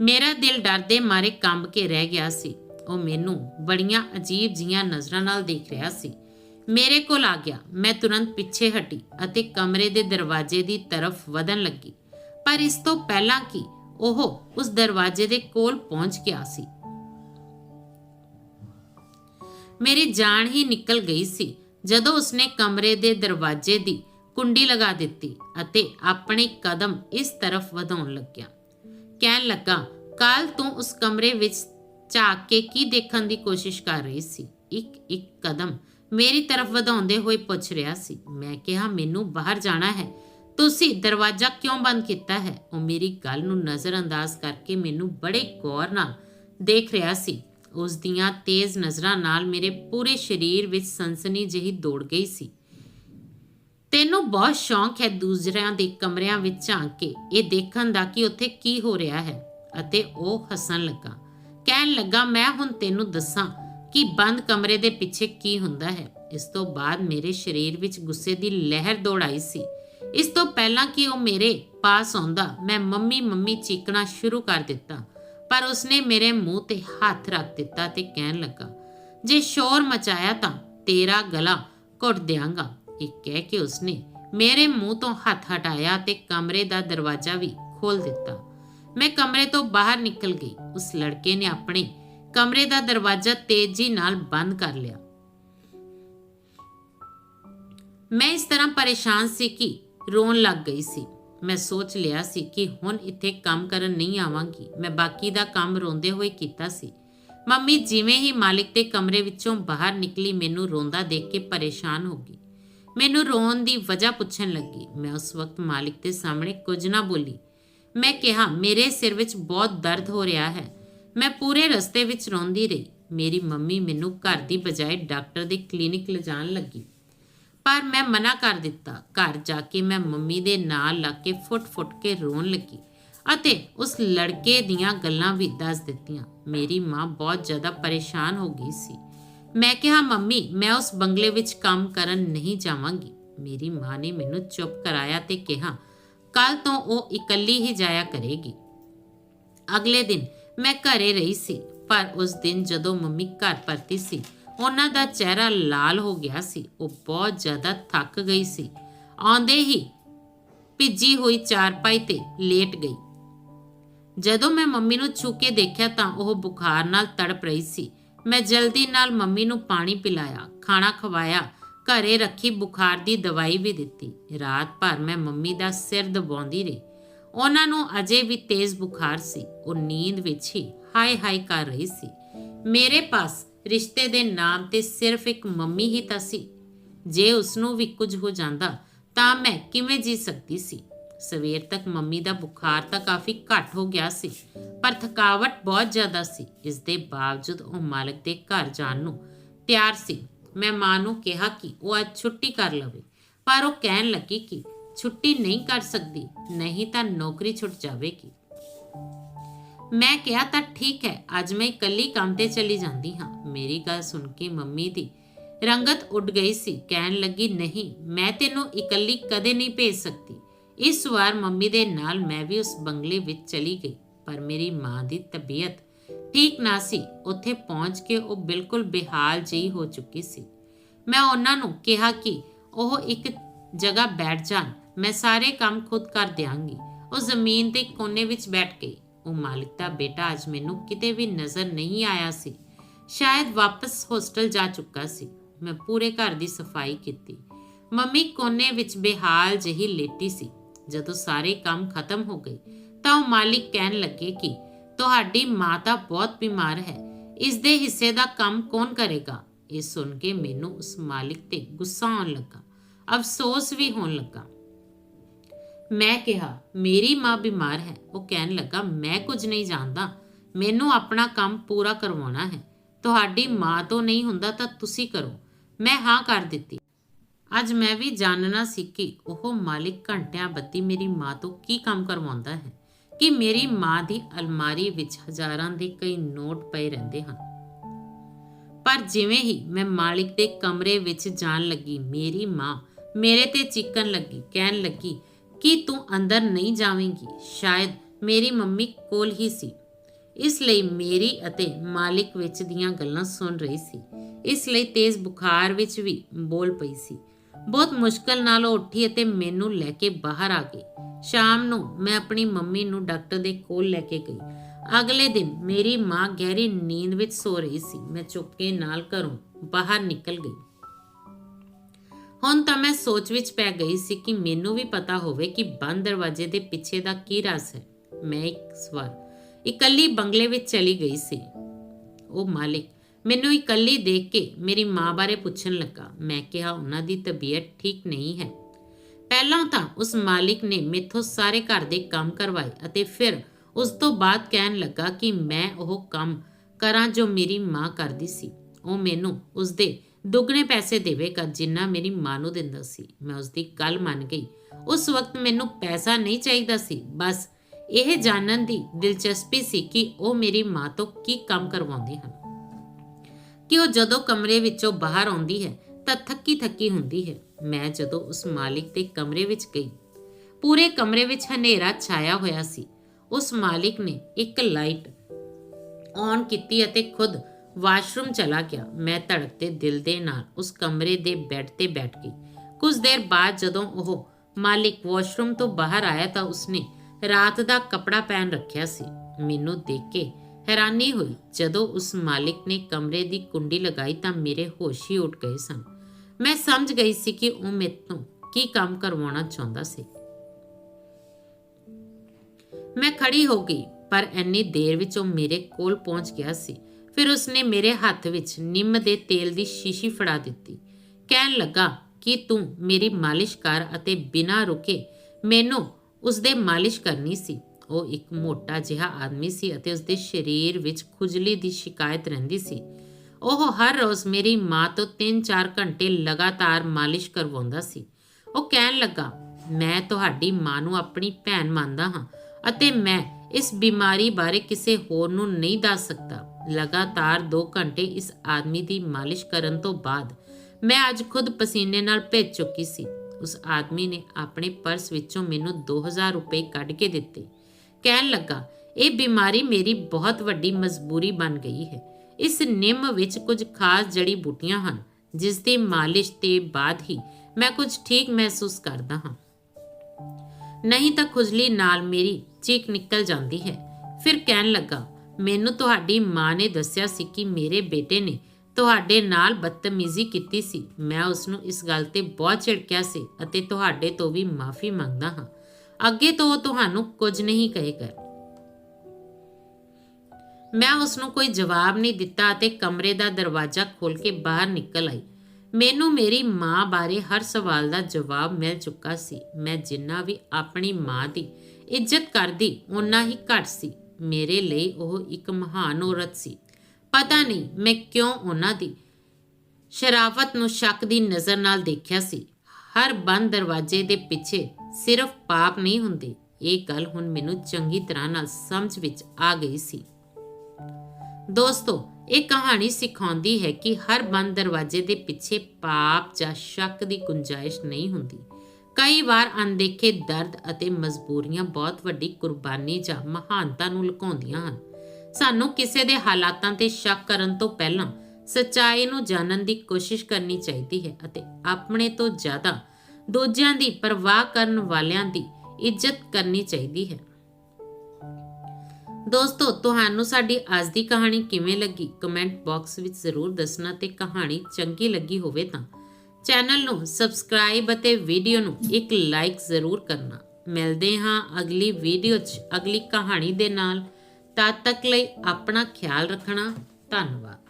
ਮੇਰਾ ਦਿਲ ਡਰਦੇ ਮਾਰੇ ਕੰਬ ਕੇ ਰਹਿ ਗਿਆ ਸੀ। ਉਹ ਮੈਨੂੰ ਬੜੀਆਂ ਅਜੀਬ ਜੀਆਂ ਨਜ਼ਰਾਂ ਨਾਲ ਦੇਖ ਰਿਹਾ ਸੀ। ਮੇਰੇ ਕੋਲ ਆ ਗਿਆ। ਮੈਂ ਤੁਰੰਤ ਪਿੱਛੇ ਹਟੀ ਅਤੇ ਕਮਰੇ ਦੇ ਦਰਵਾਜ਼ੇ ਦੀ ਤਰਫ ਵਧਣ ਲੱਗੀ। ਪਰ ਇਸ ਤੋਂ ਪਹਿਲਾਂ ਕਿ ਉਹ ਉਸ ਦਰਵਾਜ਼ੇ ਦੇ ਕੋਲ ਪਹੁੰਚ ਗਿਆ ਸੀ। ਮੇਰੀ ਜਾਨ ਹੀ ਨਿਕਲ ਗਈ ਸੀ ਜਦੋਂ ਉਸਨੇ ਕਮਰੇ ਦੇ ਦਰਵਾਜ਼ੇ ਦੀ ਕੁੰਡੀ ਲਗਾ ਦਿੱਤੀ ਅਤੇ ਆਪਣੇ ਕਦਮ ਇਸ ਤਰਫ ਵਧਾਉਣ ਲੱਗਿਆ। ਕਹਿਣ ਲੱਗਾ, ਕੱਲ, ਤੂੰ ਉਸ ਕਮਰੇ ਵਿੱਚ ਝਾਕ ਕੇ ਕੀ ਦੇਖਣ ਦੀ ਕੋਸ਼ਿਸ਼ ਕਰ ਰਹੀ ਸੀ? ਇੱਕ ਇੱਕ ਕਦਮ ਮੇਰੀ ਤਰਫ ਵਧਾਉਂਦੇ ਹੋਏ ਪੁੱਛ ਰਿਹਾ ਸੀ। ਮੈਂ ਕਿਹਾ, ਮੈਨੂੰ ਬਾਹਰ ਜਾਣਾ ਹੈ। ਤੁਸੀਂ ਦਰਵਾਜ਼ਾ ਕਿਉਂ ਬੰਦ ਕੀਤਾ ਹੈ? ਉਹ ਮੇਰੀ ਗੱਲ ਨੂੰ ਨਜ਼ਰਅੰਦਾਜ਼ ਕਰਕੇ ਮੈਨੂੰ ਬੜੇ ਗੌਰ ਨਾਲ ਦੇਖ ਰਿਹਾ ਸੀ। ਉਸ ਦੀਆਂ ਤੇਜ਼ ਨਜ਼ਰਾਂ ਨਾਲ ਮੇਰੇ ਪੂਰੇ ਸਰੀਰ ਵਿੱਚ ਸਨਸਨੀ ਜਿਹੀ ਦੌੜ ਗਈ ਸੀ। ਤੈਨੂੰ ਬਹੁਤ ਸ਼ੌਂਕ ਹੈ ਦੂਸਰਿਆਂ ਦੇ ਕਮਰਿਆਂ ਵਿੱਚ ਝਾਂਕ ਕੇ। ਇਹ ਦੇਖਣ ਦਾ ਕਿ ਉੱਥੇ ਕੀ ਹੋ ਰਿਹਾ ਹੈ? ਅਤੇ ਉਹ ਹੱਸਣ ਲੱਗਾ। ਕਹਿਣ ਲੱਗਾ, ਮੈਂ ਹੁਣ ਤੈਨੂੰ ਦੱਸਾਂ। ਕਿ ਬੰਦ ਕਮਰੇ ਦੇ ਪਿੱਛੇ ਕੀ ਹੁੰਦਾ ਹੈ? ਇਸ ਤੋਂ ਬਾਅਦ ਮੇਰੇ ਸਰੀਰ ਵਿੱਚ ਗੁੱਸੇ ਦੀ ਲਹਿਰ ਦੌੜ ਆਈ ਸੀ। ਇਸ ਤੋਂ ਪਹਿਲਾਂ ਕਿ ਉਹ ਮੇਰੇ ਪਾਸ ਆਉਂਦਾ, ਮੈਂ ਮੰਮੀ ਮੰਮੀ ਚੀਕਣਾ ਸ਼ੁਰੂ ਕਰ ਦਿੱਤਾ। ਪਰ ਉਸਨੇ ਮੇਰੇ ਮੂੰਹ ਤੇ ਹੱਥ ਰੱਖ ਦਿੱਤਾ ਤੇ ਕਹਿਣ ਲੱਗਾ, ਜੇ ਸ਼ੋਰ ਮਚਾਇਆ ਤਾਂ ਤੇਰਾ ਗਲਾ ਘੁੱਟ ਦਿਆਂਗਾ। ਇਹ ਕਹਿ ਕੇ ਉਸਨੇ ਮੇਰੇ ਮੂੰਹ ਤੋਂ ਹੱਥ ਹਟਾਇਆ ਤੇ ਕਮਰੇ ਦਾ ਦਰਵਾਜ਼ਾ ਵੀ ਖੋਲ ਦਿੱਤਾ। ਮੈਂ ਕਮਰੇ ਤੋਂ ਬਾਹਰ ਨਿਕਲ ਗਈ। ਉਸ ਲੜਕੇ ਨੇ ਆਪਣੇ ਕਮਰੇ ਦਾ ਦਰਵਾਜ਼ਾ ਤੇਜ਼ੀ ਨਾਲ ਬੰਦ ਕਰ ਲਿਆ। ਮੈਂ ਇਸ ਤਰ੍ਹਾਂ ਪਰੇਸ਼ਾਨ ਸੀ ਕਿ ਰੋਣ ਲੱਗ ਗਈ ਸੀ। ਮੈਂ ਸੋਚ ਲਿਆ ਸੀ ਕਿ ਹੁਣ ਇੱਥੇ ਕੰਮ ਕਰਨ ਨਹੀਂ ਆਵਾਂਗੀ। ਮੈਂ ਬਾਕੀ ਦਾ ਕੰਮ ਰੋਂਦੇ ਹੋਏ ਕੀਤਾ ਸੀ। ਮੰਮੀ ਜਿਵੇਂ ਹੀ ਮਾਲਿਕ ਦੇ ਕਮਰੇ ਵਿੱਚੋਂ ਬਾਹਰ ਨਿਕਲੀ, ਮੈਨੂੰ ਰੋਂਦਾ ਦੇਖ ਕੇ ਪਰੇਸ਼ਾਨ ਹੋ ਗਈ। ਮੈਨੂੰ ਰੋਣ ਦੀ ਵਜ੍ਹਾ ਪੁੱਛਣ ਲੱਗੀ। ਮੈਂ ਉਸ ਵਕਤ ਮਾਲਿਕ ਦੇ ਸਾਹਮਣੇ ਕੁਝ ਨਾ ਬੋਲੀ। ਮੈਂ ਕਿਹਾ, ਮੇਰੇ ਸਿਰ ਵਿੱਚ ਬਹੁਤ ਦਰਦ ਹੋ ਰਿਹਾ ਹੈ। ਮੈਂ ਪੂਰੇ ਰਸਤੇ ਵਿੱਚ ਰੋਂਦੀ ਰਹੀ। ਮੇਰੀ ਮੰਮੀ ਮੈਨੂੰ ਘਰ ਦੀ ਬਜਾਏ ਡਾਕਟਰ ਦੇ ਕਲੀਨਿਕ ਲਿਜਾਣ ਲੱਗੀ। ਪਰ ਮੈਂ ਮਨਾ ਕਰ ਦਿੱਤਾ। ਘਰ ਜਾ ਕੇ ਮੈਂ ਮੰਮੀ ਦੇ ਨਾਲ ਲੱਗ ਕੇ ਫੁੱਟ-ਫੁੱਟ ਕੇ ਰੋਣ ਲੱਗੀ ਅਤੇ ਉਸ ਲੜਕੇ ਦੀਆਂ ਗੱਲਾਂ ਵੀ ਦੱਸ ਦਿੱਤੀਆਂ। ਮੇਰੀ ਮਾਂ ਬਹੁਤ ਜ਼ਿਆਦਾ ਪਰੇਸ਼ਾਨ ਹੋ ਗਈ ਸੀ। ਮੈਂ ਕਿਹਾ, ਮੰਮੀ, ਮੈਂ ਉਸ ਬੰਗਲੇ ਵਿੱਚ ਕੰਮ ਕਰਨ ਨਹੀਂ ਜਾਵਾਂਗੀ। ਮੇਰੀ ਮਾਂ ਨੇ ਮੈਨੂੰ ਚੁੱਪ ਕਰਾਇਆ ਤੇ ਕਿਹਾ ਕੱਲ ਤੋਂ ਉਹ ਇਕੱਲੀ ਹੀ ਜਾਇਆ ਕਰੇਗੀ। ਅਗਲੇ ਦਿਨ ਮੈਂ ਘਰੇ ਰਹੀ ਸੀ, ਪਰ ਉਸ ਦਿਨ ਜਦੋਂ ਮੰਮੀ ਘਰ ਪਰਤੀ ਸੀ, ਉਹਨਾਂ ਦਾ ਚਿਹਰਾ ਲਾਲ ਹੋ ਗਿਆ ਸੀ, ਉਹ ਬਹੁਤ ਜ਼ਿਆਦਾ ਥੱਕ ਗਈ ਸੀ। ਆਉਂਦੇ ਹੀ ਭਿੱਜੀ ਹੋਈ ਚਾਰਪਾਈ ਤੇ ਲੇਟ ਗਈ। ਜਦੋਂ ਮੈਂ ਮੰਮੀ ਨੂੰ ਛੂ ਕੇ ਦੇਖਿਆ ਤਾਂ ਉਹ ਬੁਖਾਰ ਨਾਲ ਤੜਪ ਰਹੀ ਸੀ। ਮੈਂ ਜਲਦੀ ਨਾਲ ਮੰਮੀ ਨੂੰ ਪਾਣੀ ਪਿਲਾਇਆ, ਖਾਣਾ ਖਵਾਇਆ, ਘਰੇ ਰੱਖੀ ਬੁਖਾਰ ਦੀ ਦਵਾਈ ਵੀ ਦਿੱਤੀ। ਰਾਤ ਭਰ ਮੈਂ ਮੰਮੀ ਦਾ ਸਿਰ ਦਬਾਉਂਦੀ ਰਹੀ। ਉਹਨਾਂ ਨੂੰ ਅਜੇ ਵੀ ਤੇਜ਼ ਬੁਖਾਰ ਸੀ। ਉਹ ਨੀਂਦ ਵਿੱਚ ਹੀ ਹਾਏ ਹਾਏ ਕਰ ਰਹੀ ਸੀ। ਮੇਰੇ ਪਾਸ ਰਿਸ਼ਤੇ ਦੇ ਨਾਮ ਤੇ ਸਿਰਫ ਇੱਕ ਮੰਮੀ ਹੀ ਤਾਂ ਸੀ। ਜੇ ਉਸ ਨੂੰ ਵੀ ਕੁਝ ਹੋ ਜਾਂਦਾ ਤਾਂ ਮੈਂ ਕਿਵੇਂ ਜੀ ਸਕਦੀ ਸੀ? ਸਵੇਰ ਤੱਕ ਮੰਮੀ ਦਾ ਬੁਖਾਰ ਤਾਂ ਕਾਫੀ ਘੱਟ ਹੋ ਗਿਆ ਸੀ, ਪਰ ਥਕਾਵਟ ਬਹੁਤ ਜ਼ਿਆਦਾ ਸੀ। ਇਸ ਦੇ ਬਾਵਜੂਦ ਉਹ ਮਾਲਕ ਦੇ ਘਰ ਜਾਣ ਨੂੰ ਤਿਆਰ ਸੀ। ਮੈਂ ਮਾਂ ਨੂੰ ਕਿਹਾ ਕਿ ਉਹ ਅੱਜ ਛੁੱਟੀ ਕਰ ਲਵੇ, ਪਰ ਉਹ ਕਹਿਣ ਲੱਗੀ ਕਿ ਛੁੱਟੀ ਨਹੀਂ ਕਰ ਸਕਦੀ, ਨਹੀਂ ਤਾਂ ਨੌਕਰੀ ਛੁੱਟ ਜਾਵੇਗੀ। ਮੈਂ ਕਿਹਾ ਤਾਂ ਠੀਕ ਹੈ, ਅੱਜ ਮੈਂ ਇਕੱਲੀ ਕੰਮ ਤੇ ਚਲੀ ਜਾਂਦੀ ਹਾਂ। ਮੇਰੀ ਗੱਲ ਸੁਣ ਕੇ ਮੰਮੀ ਦੀ ਰੰਗਤ ਉੱਡ ਗਈ ਸੀ, ਕਹਿਣ ਲੱਗੀ, ਨਹੀਂ, ਮੈਂ ਤੈਨੂੰ ਇਕੱਲੀ ਕਦੇ ਨਹੀਂ ਭੇਜ ਸਕਦੀ। ਇਸ ਵਾਰ ਮੰਮੀ ਦੇ ਨਾਲ ਮੈਂ ਵੀ ਉਸ ਬੰਗਲੇ ਵਿੱਚ ਚਲੀ ਗਈ, ਪਰ ਮੇਰੀ ਮਾਂ ਦੀ ਤਬੀਅਤ ਠੀਕ ਨਾ ਸੀ। ਉੱਥੇ ਪਹੁੰਚ ਕੇ ਉਹ ਬਿਲਕੁਲ ਬੇਹਾਲ ਜਿਹੀ ਹੋ ਚੁੱਕੀ ਸੀ। ਮੈਂ ਉਹਨਾਂ ਨੂੰ ਕਿਹਾ ਕਿ ਉਹ ਇੱਕ ਜਗ੍ਹਾ ਬੈਠ ਜਾਣ। ਮੈਂ ਸਾਰੇ ਕੰਮ ਖੁਦ ਕਰ ਦਿਆਂਗੀ। ਉਹ ਜ਼ਮੀਨ ਦੇ ਕੋਨੇ ਵਿੱਚ ਬੈਠ ਗਈ। ਉਹ ਮਾਲਿਕ ਦਾ ਬੇਟਾ ਅੱਜ ਮੈਨੂੰ ਕਿਤੇ ਵੀ ਨਜ਼ਰ ਨਹੀਂ ਆਇਆ ਸੀ। ਸ਼ਾਇਦ ਵਾਪਸ ਹੋਸਟਲ ਜਾ ਚੁੱਕਾ ਸੀ। ਮੈਂ ਪੂਰੇ ਘਰ ਦੀ ਸਫ਼ਾਈ ਕੀਤੀ। ਮੰਮੀ ਕੋਨੇ ਵਿੱਚ ਬੇਹਾਲ ਜਿਹੀ ਲੇਟੀ ਸੀ। ਜਦੋਂ ਸਾਰੇ ਕੰਮ ਖਤਮ ਹੋ ਗਏ, ਤਾਂ ਉਹ ਮਾਲਿਕ ਕਹਿਣ ਲੱਗੇ ਕਿ ਤੁਹਾਡੀ ਮਾਤਾ ਬਹੁਤ ਬਿਮਾਰ ਹੈ। ਇਸ ਦੇ ਹਿੱਸੇ ਦਾ ਕੰਮ ਕੌਣ ਕਰੇਗਾ? ਇਹ ਸੁਣ ਕੇ ਮੈਨੂੰ ਉਸ ਮਾਲਿਕ ਤੇ ਗੁੱਸਾ ਆਉਣ ਲੱਗਾ। ਅਫਸੋਸ ਵੀ ਹੋਣ ਲੱਗਾ। ਮੈਂ ਕਿਹਾ, ਮੇਰੀ ਮਾਂ ਬਿਮਾਰ ਹੈ। ਉਹ ਕਹਿਣ ਲੱਗਾ, ਮੈਂ ਕੁਝ ਨਹੀਂ ਜਾਣਦਾ। ਮੈਨੂੰ ਆਪਣਾ ਕੰਮ ਪੂਰਾ ਕਰਵਾਉਣਾ ਹੈ। ਤੁਹਾਡੀ ਮਾਂ ਤੋਂ ਨਹੀਂ ਹੁੰਦਾ ਤਾਂ ਤੁਸੀਂ ਕਰੋ। ਮੈਂ ਹਾਂ ਕਰ ਦਿੱਤੀ। ਅੱਜ ਮੈਂ ਵੀ ਜਾਣਨਾ ਸੀ ਕਿ ਉਹ ਮਾਲਿਕ ਘੰਟਿਆਂ ਬੱਤੀ ਮੇਰੀ ਮਾਂ ਤੋਂ ਕੀ ਕੰਮ ਕਰਵਾਉਂਦਾ ਹੈ? ਕਿ ਮੇਰੀ ਮਾਂ ਦੀ ਅਲਮਾਰੀ ਵਿੱਚ ਹਜ਼ਾਰਾਂ ਦੇ ਕਈ ਨੋਟ ਪਏ ਰਹਿੰਦੇ ਹਨ। ਪਰ ਜਿਵੇਂ ਹੀ ਮੈਂ ਮਾਲਿਕ ਦੇ ਕਮਰੇ ਵਿੱਚ ਜਾਣ ਲੱਗੀ, ਮੇਰੀ ਮਾਂ ਮੇਰੇ ਤੇ ਚਿੱਕਣ ਲੱਗੀ, ਕਹਿਣ ਲੱਗੀ ਕਿ ਤੂੰ ਅੰਦਰ ਨਹੀਂ ਜਾਵੇਂਗੀ। ਸ਼ਾਇਦ ਮੇਰੀ ਮੰਮੀ ਕੋਲ ਹੀ ਸੀ। ਇਸ ਲਈ ਮੇਰੀ ਅਤੇ ਮਾਲਿਕ ਵਿੱਚ ਦੀਆਂ ਗੱਲਾਂ ਸੁਣ ਰਹੀ ਸੀ। ਇਸ ਲਈ ਤੇਜ਼ ਬੁਖਾਰ ਵਿੱਚ ਵੀ ਬੋਲ ਪਈ ਸੀ। ਬਹੁਤ ਮੁਸ਼ਕਲ ਨਾਲ ਉਹ ਉੱਠੀ ਅਤੇ ਮੈਨੂੰ ਲੈ ਕੇ ਬਾਹਰ ਆ ਗਈ। ਸ਼ਾਮ ਨੂੰ ਮੈਂ ਆਪਣੀ ਮੰਮੀ ਨੂੰ ਡਾਕਟਰ ਦੇ ਕੋਲ ਲੈ ਕੇ ਗਈ। ਅਗਲੇ ਦਿਨ ਮੇਰੀ ਮਾਂ ਗਹਿਰੀ ਨੀਂਦ ਵਿੱਚ ਸੋ ਰਹੀ ਸੀ। ਮੈਂ ਚੁੱਪਕੇ ਨਾਲ ਘਰੋਂ ਬਾਹਰ ਨਿਕਲ ਗਈ। ਹੁਣ ਤਾਂ ਮੈਂ ਸੋਚ ਵਿੱਚ ਪੈ ਗਈ ਸੀ ਕਿ ਮੈਨੂੰ ਵੀ ਪਤਾ ਹੋਵੇ ਕਿ ਬੰਦ ਦਰਵਾਜ਼ੇ ਦੇ ਪਿੱਛੇ ਦਾ ਕੀ ਰਾਜ਼ ਹੈ। ਮੈਂ ਇੱਕ ਸਵਾਰ, ਇਕੱਲੀ ਬੰਗਲੇ ਵਿੱਚ ਚਲੀ ਗਈ ਸੀ। ਉਹ ਮਾਲਿਕ, ਮੈਨੂੰ ਇਕੱਲੀ ਦੇਖ ਕੇ ਮੇਰੀ ਮਾਂ ਬਾਰੇ ਪੁੱਛਣ ਲੱਗਾ। ਮੈਂ ਕਿਹਾ, ਉਹਨਾਂ ਦੀ ਤਬੀਅਤ ਠੀਕ ਨਹੀਂ ਹੈ। ਪਹਿਲਾਂ ਤਾਂ ਉਸ ਮਾਲਿਕ ਨੇ ਮੇਥੋਂ ਸਾਰੇ ਘਰ ਦੇ ਕੰਮ ਕਰਵਾਏ ਅਤੇ ਫਿਰ ਉਸ ਤੋਂ ਬਾਅਦ ਕਹਿਣ ਲੱਗਾ ਕਿ ਮੈਂ ਉਹ ਕੰਮ ਕਰਾਂ ਜੋ ਮੇਰੀ ਮਾਂ ਕਰਦੀ ਸੀ। ਉਹ ਮੈਨੂੰ ਉਸ ਦੇ ਦੁੱਗਣੇ ਪੈਸੇ ਦੇਵੇਗਾ ਜਿੰਨਾ ਮੇਰੀ ਮਾਂ ਨੂੰ ਦਿੰਦਾ ਸੀ। ਮੈਂ ਉਸ ਦੀ ਗੱਲ ਮੰਨ ਗਈ। ਉਸ ਵਕਤ ਮੈਨੂੰ ਪੈਸਾ ਨਹੀਂ ਚਾਹੀਦਾ ਸੀ। ਬਸ ਇਹ ਜਾਣਨ ਦੀ ਦਿਲਚਸਪੀ ਸੀ ਕਿ ਉਹ ਮੇਰੀ ਮਾਂ ਤੋਂ ਕੀ ਕੰਮ ਕਰਵਾਉਂਦੇ ਹਨ। ਕਿ ਉਹ ਜਦੋਂ ਕਮਰੇ ਵਿੱਚੋਂ ਬਾਹਰ ਆਉਂਦੀ ਹੈ, ਤਾਂ ਥੱਕੀ ਥੱਕੀ ਹੁੰਦੀ ਹੈ। ਮੈਂ ਜਦੋਂ ਉਸ ਮਾਲਿਕ ਦੇ ਕਮਰੇ ਵਿੱਚ ਗਈ, ਪੂਰੇ ਕਮਰੇ ਵਿੱਚ ਹਨੇਰਾ ਛਾਇਆ ਹੋਇਆ ਸੀ। ਉਸ ਮਾਲਿਕ ਨੇ ਇੱਕ ਲਾਈਟ ਔਨ ਕੀਤੀ ਅਤੇ ਖੁਦ ਵਾਸ਼ਰੂਮ ਚਲਾ ਗਿਆ। ਮੈਂ ਧੜਕਦੇ ਦਿਲ ਦੇ ਨਾਲ ਉਸ ਕਮਰੇ ਦੇ ਬੈੱਡ ਤੇ ਬੈਠ ਗਈ। ਕੁਝ ਦੇਰ ਬਾਅਦ ਜਦੋਂ ਉਹ ਮਾਲਿਕ ਵਾਸ਼ਰੂਮ ਤੋਂ ਬਾਹਰ ਆਇਆ ਤਾਂ ਉਸਨੇ ਰਾਤ ਦਾ ਕਪੜਾ ਪਹਿਨ ਰੱਖਿਆ ਸੀ। ਮੈਨੂੰ ਦੇਖ ਕੇ ਹੈਰਾਨੀ ਹੋਈ। ਜਦੋਂ ਉਸ ਮਾਲਿਕ ਨੇ ਕਮਰੇ ਦੀ ਕੁੰਡੀ ਲਗਾਈ ਤਾਂ ਮੇਰੇ ਹੋਸ਼ ਹੀ ਉੱਡ ਗਏ ਸਨ। ਮੈਂ ਸਮਝ ਗਈ ਸੀ ਕਿ ਉਹ ਮੇਰੇ ਕੀ ਕੰਮ ਕਰਵਾਉਣਾ ਚਾਹੁੰਦਾ ਸੀ। ਮੈਂ ਖੜੀ ਹੋ ਗਈ, ਪਰ ਇੰਨੀ ਦੇਰ ਵਿੱਚ ਉਹ ਮੇਰੇ ਕੋਲ ਪਹੁੰਚ ਗਿਆ ਸੀ। ਫਿਰ ਉਸਨੇ ਮੇਰੇ ਹੱਥ ਵਿੱਚ ਨਿੰਮ ਦੇ ਤੇਲ ਦੀ ਸ਼ੀਸ਼ੀ ਫੜਾ ਦਿੱਤੀ। ਕਹਿਣ ਲੱਗਾ, ਕਿ ਤੂੰ ਮੇਰੀ ਮਾਲਿਸ਼ ਕਰ ਅਤੇ ਬਿਨਾਂ ਰੁਕੇ ਮੈਨੂੰ ਉਸ ਦੇ ਮਾਲਿਸ਼ ਕਰਨੀ ਸੀ? ਉਹ ਇੱਕ ਮੋਟਾ ਜਿਹਾ ਆਦਮੀ ਸੀ ਅਤੇ ਉਸ ਦੇ ਸਰੀਰ ਵਿੱਚ ਖੁਜਲੀ ਦੀ ਸ਼ਿਕਾਇਤ ਰਹਿੰਦੀ ਸੀ। ਉਹ ਹਰ ਰੋਜ਼ ਮੇਰੀ ਮਾਂ ਤੋਂ 3-4 ਘੰਟੇ ਲਗਾਤਾਰ ਮਾਲਿਸ਼ ਕਰਵਾਉਂਦਾ ਸੀ। ਉਹ ਕਹਿਣ ਲੱਗਾ, ਮੈਂ ਤੁਹਾਡੀ ਮਾਂ ਨੂੰ ਆਪਣੀ ਭੈਣ ਮੰਨਦਾ ਹਾਂ ਅਤੇ ਮੈਂ ਇਸ ਬਿਮਾਰੀ ਬਾਰੇ ਕਿਸੇ ਹੋਰ ਨੂੰ ਨਹੀਂ ਦੱਸ ਸਕਦਾ। ਲਗਾਤਾਰ 2 ਘੰਟੇ ਇਸ ਆਦਮੀ ਦੀ ਮਾਲਿਸ਼ ਕਰਨ ਤੋਂ ਬਾਅਦ ਮੈਂ ਅੱਜ ਖੁਦ ਪਸੀਨੇ ਨਾਲ ਭਿੱਜ ਚੁੱਕੀ ਸੀ। ਉਸ ਆਦਮੀ ਨੇ ਆਪਣੇ ਪਰਸ ਵਿੱਚੋਂ ਮੈਨੂੰ 2000 ਰੁਪਏ ਕੱਢ ਕੇ ਦਿੱਤੇ। ਕਹਿਣ ਲੱਗਾ, ਇਹ ਬਿਮਾਰੀ ਮੇਰੀ ਬਹੁਤ ਵੱਡੀ ਮਜਬੂਰੀ ਬਣ ਗਈ ਹੈ। ਇਸ ਨਿੰਮ ਵਿੱਚ ਕੁਝ ਖਾਸ ਜੜੀ ਬੂਟੀਆਂ ਹਨ, ਜਿਸ ਦੀ ਮਾਲਿਸ਼ ਤੇ ਬਾਅਦ ਹੀ ਮੈਂ ਕੁਝ ਠੀਕ ਮਹਿਸੂਸ ਕਰਦਾ ਹਾਂ। ਨਹੀਂ ਤਾਂ ਖੁਜਲੀ ਨਾਲ ਮੇਰੀ ਚੀਕ ਨਿਕਲ ਜਾਂਦੀ ਹੈ। ਫਿਰ ਕਹਿਣ ਲੱਗਾ ਮੈਨੂੰ ਤੁਹਾਡੀ ਮਾਂ ਨੇ ਦੱਸਿਆ ਸੀ ਕਿ ਮੇਰੇ ਬੇਟੇ ਨੇ ਤੁਹਾਡੇ ਨਾਲ ਬਦਤਮੀਜ਼ੀ ਕੀਤੀ ਸੀ। ਮੈਂ ਉਸ ਨੂੰ ਇਸ ਗੱਲ ਤੇ ਬਹੁਤ ਝਿੜਕਿਆ ਸੀ ਅਤੇ ਤੁਹਾਡੇ ਤੋਂ ਵੀ ਮਾਫੀ ਮੰਗਦਾ ਹਾਂ। ਅੱਗੇ ਤੋਂ ਉਹ ਤੁਹਾਨੂੰ ਕੁਝ ਨਹੀਂ ਕਹੇਗਾ। ਮੈਂ ਉਸ ਨੂੰ ਕੋਈ ਜਵਾਬ ਨਹੀਂ ਦਿੱਤਾ ਅਤੇ ਕਮਰੇ ਦਾ ਦਰਵਾਜ਼ਾ ਖੋਲ ਕੇ ਬਾਹਰ ਨਿਕਲ ਆਈ। ਮੈਨੂੰ ਮੇਰੀ ਮਾਂ ਬਾਰੇ ਹਰ ਸਵਾਲ ਦਾ ਜਵਾਬ ਮਿਲ ਚੁੱਕਾ ਸੀ। ਮੈਂ ਜਿੰਨਾ ਵੀ ਆਪਣੀ ਮਾਂ ਦੀ ਇੱਜ਼ਤ ਕਰਦੀ, ਓਨਾ ਹੀ ਘੱਟ ਸੀ। ਮੇਰੇ ਲਈ ਉਹ ਇੱਕ ਮਹਾਨ ਔਰਤ ਸੀ। ਪਤਾ ਨਹੀਂ ਮੈਂ ਕਿਉਂ ਉਹਨਾਂ ਦੀ ਸ਼ਰਾਫਤ ਨੂੰ ਸ਼ੱਕ ਦੀ ਨਜ਼ਰ ਨਾਲ ਦੇਖਿਆ ਸੀ। ਹਰ ਬੰਦ ਦਰਵਾਜ਼ੇ ਦੇ ਪਿੱਛੇ ਸਿਰਫ ਪਾਪ ਨਹੀਂ ਹੁੰਦੇ, ਇਹ ਗੱਲ ਹੁਣ ਮੈਨੂੰ ਚੰਗੀ ਤਰ੍ਹਾਂ ਨਾਲ ਸਮਝ ਵਿੱਚ ਆ ਗਈ ਸੀ। ਦੋਸਤੋ, ਇਹ ਕਹਾਣੀ ਸਿਖਾਉਂਦੀ ਹੈ ਕਿ ਹਰ ਬੰਦ ਦਰਵਾਜ਼ੇ ਦੇ ਪਿੱਛੇ ਪਾਪ ਜਾਂ ਸ਼ੱਕ ਦੀ ਗੁੰਜਾਇਸ਼ ਨਹੀਂ ਹੁੰਦੀ। ਕਈ ਵਾਰ ਅਣਦੇਖੇ ਦਰਦ ਅਤੇ ਮਜਬੂਰੀਆਂ ਬਹੁਤ ਵੱਡੀ ਕੁਰਬਾਨੀ ਜਾਂ ਮਹਾਨਤਾ ਨੂੰ ਲੁਕਾਉਂਦੀਆਂ ਹਨ। ਸਾਨੂੰ ਕਿਸੇ ਦੇ ਹਾਲਾਤਾਂ ਤੇ ਸ਼ੱਕ ਕਰਨ ਤੋਂ ਪਹਿਲਾਂ ਸੱਚਾਈ ਨੂੰ ਜਾਣਨ ਦੀ ਕੋਸ਼ਿਸ਼ ਕਰਨੀ ਚਾਹੀਦੀ ਹੈ ਅਤੇ ਆਪਣੇ ਤੋਂ ਜ਼ਿਆਦਾ ਦੂਜਿਆਂ ਦੀ ਪਰਵਾਹ ਕਰਨ ਵਾਲਿਆਂ ਦੀ ਇੱਜ਼ਤ ਕਰਨੀ ਚਾਹੀਦੀ ਹੈ। ਦੋਸਤੋ, ਤੁਹਾਨੂੰ ਸਾਡੀ ਅੱਜ ਦੀ ਕਹਾਣੀ ਕਿਵੇਂ ਲੱਗੀ? ਕਮੈਂਟ ਬਾਕਸ ਵਿੱਚ ਜ਼ਰੂਰ ਦੱਸਣਾ ਤੇ ਕਹਾਣੀ ਚੰਗੀ ਲੱਗੀ ਹੋਵੇ ਤਾਂ ਚੈਨਲ ਨੂੰ ਸਬਸਕ੍ਰਾਈਬ ਅਤੇ ਵੀਡੀਓ ਨੂੰ ਇੱਕ ਲਾਈਕ ਜ਼ਰੂਰ ਕਰਨਾ। ਮਿਲਦੇ ਹਾਂ ਅਗਲੀ ਵੀਡੀਓ 'ਚ ਅਗਲੀ ਕਹਾਣੀ ਦੇ ਨਾਲ। ਤਦ ਤੱਕ ਲਈ ਆਪਣਾ ਖਿਆਲ ਰੱਖਣਾ। ਧੰਨਵਾਦ।